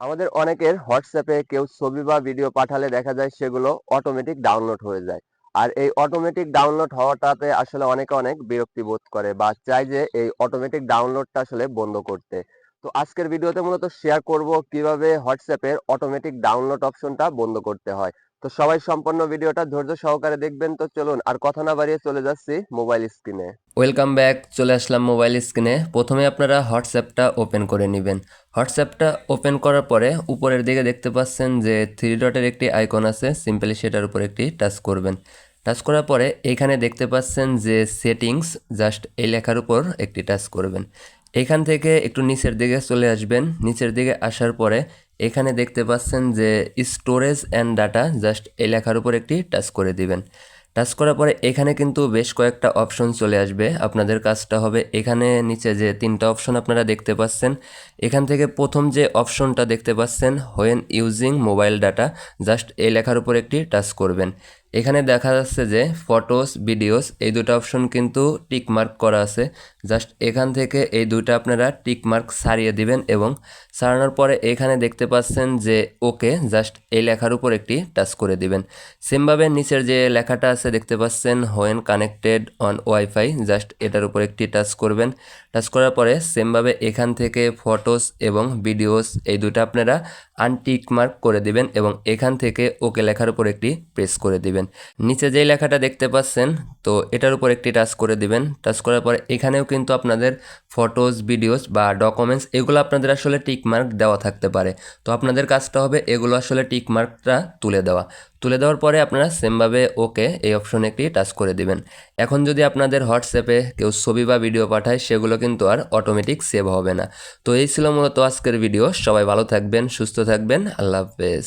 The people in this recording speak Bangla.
আমাদের অনেকের হোয়াটসঅ্যাপে কেউ ছবি বা ভিডিও পাঠালে দেখা যায় সেগুলো অটোমেটিক ডাউনলোড হয়ে যায়। আর এই অটোমেটিক ডাউনলোড হওয়াটাতে আসলে অনেকে অনেক বিরক্তি বোধ করে বা চায় যে এই অটোমেটিক ডাউনলোডটা আসলে বন্ধ করতে। তো আজকের ভিডিওতে মূলত শেয়ার করব কীভাবে হোয়াটসঅ্যাপের অটোমেটিক ডাউনলোড অপশনটা বন্ধ করতে হয়। তো সবাই সম্পূর্ণ ভিডিওটা ধৈর্য সহকারে দেখবেন। তো চলুন আর কথা না বাড়িয়ে চলে যাচ্ছি মোবাইল স্ক্রিনে ওয়েলকাম ব্যাক চলে আসলাম মোবাইল স্ক্রিনে প্রথমে আপনারা হোয়াটসঅ্যাপটা ওপেন করে নেবেন। হোয়াটসঅ্যাপটা ওপেন করার পরে উপরের দিকে দেখতে পাচ্ছেন যে থ্রি ডটের একটি আইকন আছে সিম্পলি সেটার উপর একটি টাচ করবেন। টাচ করার পরে এখানে দেখতে পাচ্ছেন যে সেটিংস জাস্ট এই লেখার উপর একটি টাচ করবেন। এখান থেকে একটু নিচের দিকে চলে আসবেন। নিচের দিকে আসার পরে এখানে দেখতে পাচ্ছেন যে স্টোরেজ অ্যান্ড ডাটা জাস্ট এই লেখার উপর একটি টাচ করে দিবেন। টাচ করার পরে এখানে কিন্তু বেশ কয়েকটা অপশন চলে আসবে। আপনাদের কাজটা হবে এখানে নিচে যে তিনটা অপশন আপনারা দেখতে পাচ্ছেন, এখান থেকে প্রথম যে অপশনটা দেখতে পাচ্ছেন when using mobile data just এই লেখার উপর একটি টাচ করবেন। এখানে দেখা যাচ্ছে যে ফটোস ভিডিওস এই দুটো অপশন কিন্তু টিক মার্ক করা আছে। জাস্ট এখান থেকে এই দুইটা আপনারা টিক মার্ক সারিয়ে দিবেন এবং সারানোর পরে এখানে দেখতে পাচ্ছেন যে ওকে জাস্ট এই লেখার উপর একটি টাচ করে দিবেন। সেমভাবে নিচের যে লেখাটা আছে দেখতে পাচ্ছেন when connected on WiFi just এটার উপর একটি টাচ করবেন। টাচ করার পরে সেমভাবে এখান থেকে ফটোস এবং ভিডিওস এই দুটো আপনারা আনটিক মার্ক করে দিবেন এবং এখান থেকে ওকে লেখার উপর একটি প্রেস করে দিবেন। নিচে যেই লেখাটা দেখতে পাচ্ছেন তো এটার উপর একটি টাচ করে দিবেন। টাচ করার পরে এখানেও কিন্তু আপনাদের ফটোস ভিডিওস বা ডকুমেন্টস এগুলো আপনাদের আসলে টিক মার্ক দেওয়া থাকতে পারে। তো আপনাদের কাজটা হবে এগুলো আসলে টিক মার্কটা তুলে দেওয়া। তুলে দেওয়ার পরে আপনারা সেমভাবে ওকে এই অপশনে একটি টাচ করে দিবেন। এখন যদি আপনাদের হোয়াটসঅ্যাপে কেউ ছবি বা ভিডিও পাঠায়, সেগুলো কিন্তু আর অটোমেটিক সেভ হবে না। তো এই ছিল মূলত আজকের ভিডিও সবাই ভালো থাকবেন, সুস্থ থাকবেন। আল্লাহ হাফেজ।